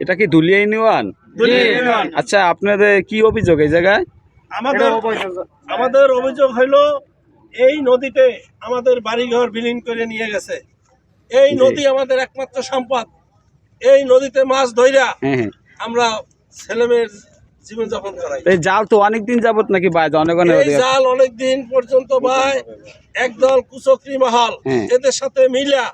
এটা কি দুলিয়া ইউনিয়ন? আচ্ছা আপনাদের কি অভিযোগ এই জায়গায়? আমাদের আমাদের অভিযোগ হইল এই নদীতে আমাদের বাড়িঘর বিলীন করে নিয়ে গেছে। এই নদী আমাদের একমাত্র সম্পদ। এই নদীতে মাছ ধইরা হ্যাঁ হ্যাঁ। আমরা ছেলেমেয়ের জীবন যাপন করাই। এই জাল তো অনেকদিন যাবত নাকি বাই অনেক অনেক এই জাল অনেক দিন পর্যন্ত ভাই একদল কুচক্রি মহল হ্যাঁ। এদের সাথে মিলা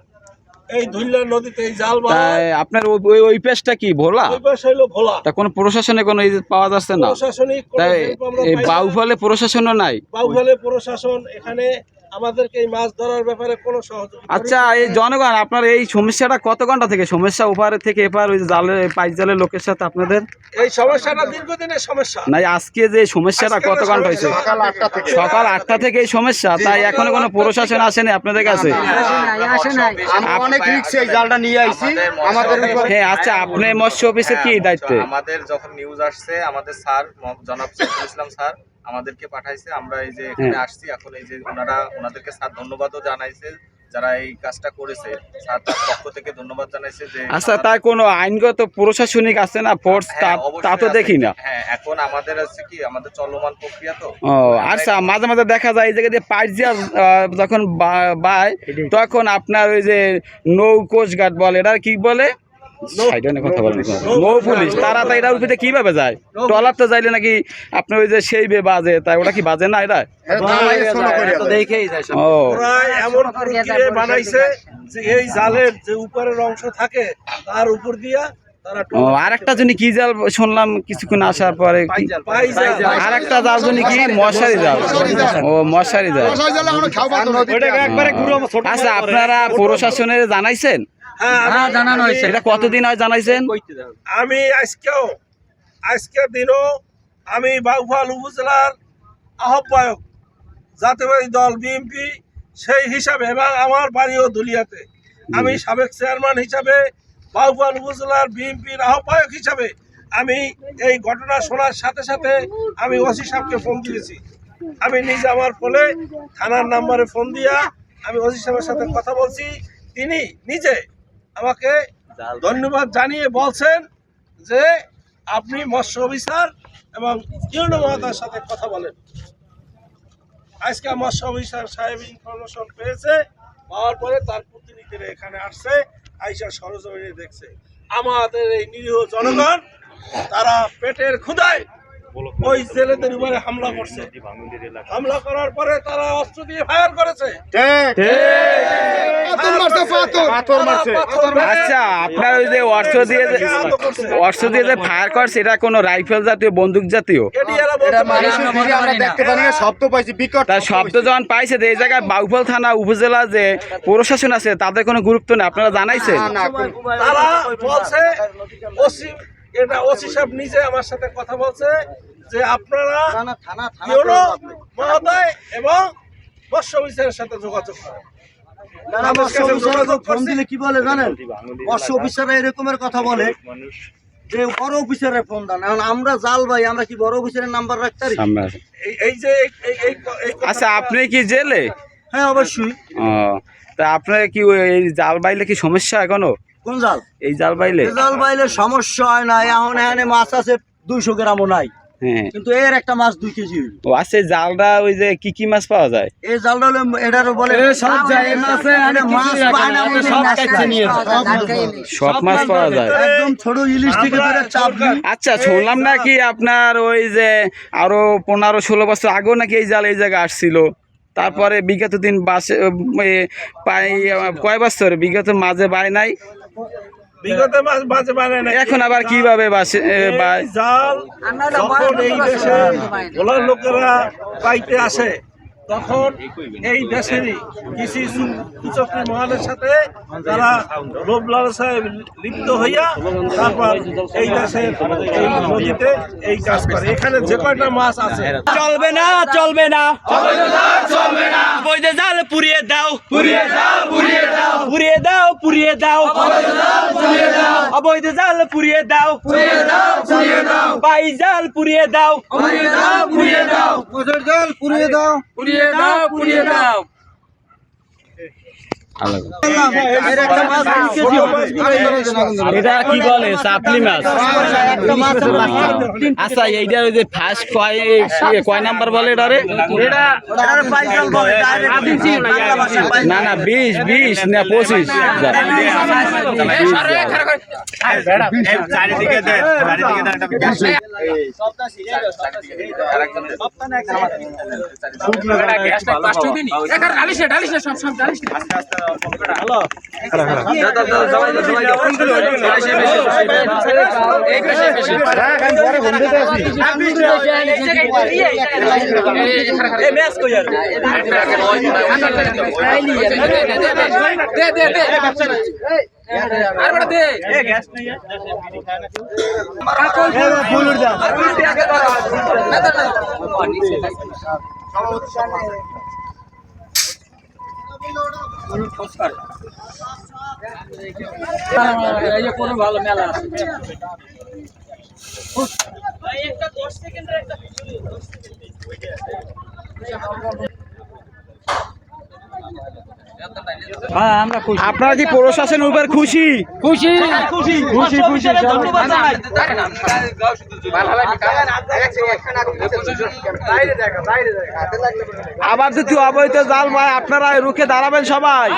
এই ধুলিয়া নদীতে এই জাল তাই আপনার ওই- ওই কি ভোলা? ওই পাশে হইল ভোলা। তা কোনো প্রশাসনে কোনো এই পাওয়া যাচ্ছে না? প্রশাসনিক তাই এই বাউফলে প্রশাসনও নাই? বাউখালে প্রশাসন এখানে আমাদেরকে এই মাছ ধরার ব্যাপারে কোনো সহযোগিতা আচ্ছা এই জনগণ আপনার এই সমস্যাটা কত ঘণ্টা থেকে? সমস্যা ওপারে থেকে এপার ওই যে জালের পাইপ জালের লোকের সাথে আপনাদের? এই সমস্যাটা দীর্ঘদিনের সমস্যা। নাই আজকে যে সমস্যাটা কত ঘণ্টা হয়েছে? সকাল আটটা থেকে। সকাল আটটা থেকে এই সমস্যা তাই এখনও কোনো প্রশাসন আসেনি আপনাদের কাছে? আমরা অনেক রিক্সে এই জালটা নিয়ে আইছি। আমাদের হ্যাঁ আচ্ছা আপনি মৎস্য অফিসের কি দায়িত্বে? আমাদের যখন নিউজ আসছে আমাদের স্যার জনাব ইসলাম স্যার আমাদেরকে পাঠাইছে আমরা এই যে এখানে হ্যাঁ। আসছি এখন এই যে ওনারা ওনাদেরকে স্যার ধন্যবাদও জানাইছে যারা এই কাজটা করেছে। স্যার তার পক্ষ থেকে ধন্যবাদ জানাইছে যে আচ্ছা তাই কোনো আইনগত প্রশাসনিক আছে না ফোর্স তা হ্যাঁ, তা তো আছে। দেখি না। হ্যাঁ এখন আমাদের হচ্ছে কি আমাদের চলমান প্রক্রিয়া তো। ও আচ্ছা মাঝে মাঝে দেখা যায় এই জায়গা দিয়ে আহ, যখন বা- বায় তখন আপনার ওই যে নৌ কোস্ট গার্ড বলে এটা কি বলে? সাইডে অনেক কথা বলে নৌ পুলিশ তারা তাই এটার উপরে কীভাবে যায়? ট্রলার তো যাইলে নাকি আপনার ওই যে সেই বে বাজে তাই ওটা কি বাজে না এটা? ও। এমন বানাইছে যে এই জালের যে উপরের অংশ থাকে তার উপর দিয়া আর একটা জন্য কি জাল শুনলাম কিছুক্ষণ আসার পরে কি- আর একটা জাল জন্য কি? মশারি জাল। ও মশারি জাল। আচ্ছা আপনারা প্রশাসনের জানাইছেন? জানানো হয়েছে। এটা কতদিন হয় জানাইছেন? আমি আজকেও আজকের দিনও আমি বাউফাল উপজেলার আহ্বায়ক জাতীয়বাদী দল বিএনপি সেই হিসাবে এবং আমার বাড়িও দুলিয়াতে। আমি সাবেক চেয়ারম্যান হিসাবে বাউফাল উপজেলার বিএনপির আহ্বায়ক হিসাবে আমি এই ঘটনা শোনার সাথে সাথে আমি ওসি সাহেবকে ফোন দিয়েছি। আমি নিজে আমার ফোনে থানার নাম্বারে ফোন দিয়া আমি ওসি সাহেবের সাথে কথা বলছি। তিনি নিজে আমাকে ধন্যবাদ জানিয়ে বলছেন যে আপনি মৎস্য অফিসার এবং ইউনো মহাতার সাথে কথা বলেন। আজকে মৎস্য অফিসার সাহেব ইনফরমেশন পেয়েছে পাওয়ার পরে তার প্রতিনিধিরা এখানে আসছে আইসা সরজমিনে দেখছে। আমাদের এই নিরীহ জনগণ তারা পেটের ক্ষুদায় ওই জেলেদের উপরে হামলা করছে। হামলা করার পরে তারা অস্ত্র দিয়ে ফায়ার করেছে। আচ্ছা আপনার ওই যে অর্থ দিয়ে যে আহত করছে। অর্থ দিয়ে যে ফায়ার করছে এটা কোনো রাইফেল জাতীয় বন্দুক জাতীয়? শব্দ তার শব্দ যখন পাইছে যে এই জায়গায় বাউফল থানা উপজেলা যে প্রশাসন আছে তাদের কোনো গুরুত্ব নেই। আপনারা জানাইছেন? তারা বলছে এটা ওসি সাহেব নিজে আমার সাথে কথা বলছে যে আপনারা মহোদয় এবং মৎস্য অফিসারের সাথে যোগাযোগ করেন। যোগাযোগ ফোন দিলে কি বলে জানেন? মৎস্য অফিসাররা এরকমের কথা বলে যে বড় অফিসারের ফোন দেন। এখন আমরা জাল ভাই আমরা কি বড় অফিসারের নাম্বার রাখতে পারি? এই- এই যে এই- এই- এই এই আচ্ছা আপনি কি জেলে? হ্যাঁ অবশ্যই। তা আপনার কি ওই জাল বাইলে কি সমস্যা এখনও? কোন জাল? এই জাল বাইলে জাল বাইলে সমস্যা হয় না এখন এখানে মাছ আছে দুইশো গ্রামও নাই। হ্যাঁ। কিন্তু এর একটা মাছ দুই কেজি ও আচ্ছা জালটা ওই যে কি কি মাছ পাওয়া যায়? এই জালটা হলে এটারও বলে সব জায়গায় মাছ পায় না বলে মাছ খায়। সব মাছ পাওয়া যায়। একদম ছোট ইলিশ থেকে ধরে চাপড়ি আচ্ছা শুনলাম নাকি আপনার ওই যে আরও পনেরো ষোলো বছর আগেও নাকি এই জাল এই জায়গায় আসছিল? তারপরে বিগত দিন বাসে পাই কয় বছর? বিগত মাঝে বাই নাই। বিগত মাস বাজে মানে না এখন আবার কীভাবে জাল যখন এই দেশে ভোলার লোকেরা পাইতে আসে তখন এই দেশেরই কুচক্রী মহালের সাথে তারা লোভ লালসায় লিপ্ত হইয়া তারপর এই দেশের এই নদীতে এই কাজ করে। এখানে যে কয়টা মাছ আছে? চলবে না চলবে না। চলবে না বৈধ জাল পুড়িয়ে দাও। পুড়িয়ে দাও পুড়িয়ে দাও। পুড়িয়ে দাও পুড়িয়ে দাও। অবৈধ জাল পুড়িয়ে দাও। পুড়িয়ে দাও। পুড়িয়ে দাও পুড়িয়ে দাও। পুড়িয়ে দাও পুড়িয়ে দাও। পুড়িয়ে দাও ওদের জাল পুড়িয়ে দাও পুড়িয়ে দাও পুড়িয়ে দাও আল্লাহ এর একটা মাছ তিন কেজি হবে। এটা কি বলে চাপলি মাছ একটা মাছের বাচ্চা। আচ্ছা এইটা ভাষায় পাইজাল। না না বিশ বিশ না পঁচিশ চারিদিকে দেন চারিদিকে দেন আপনারা কি প্রশাসনের উপর খুশি খুশি খুশি খুশি খুশি আবার যদি অবৈধ জাল ভাই আপনারা রুখে দাঁড়াবেন সবাই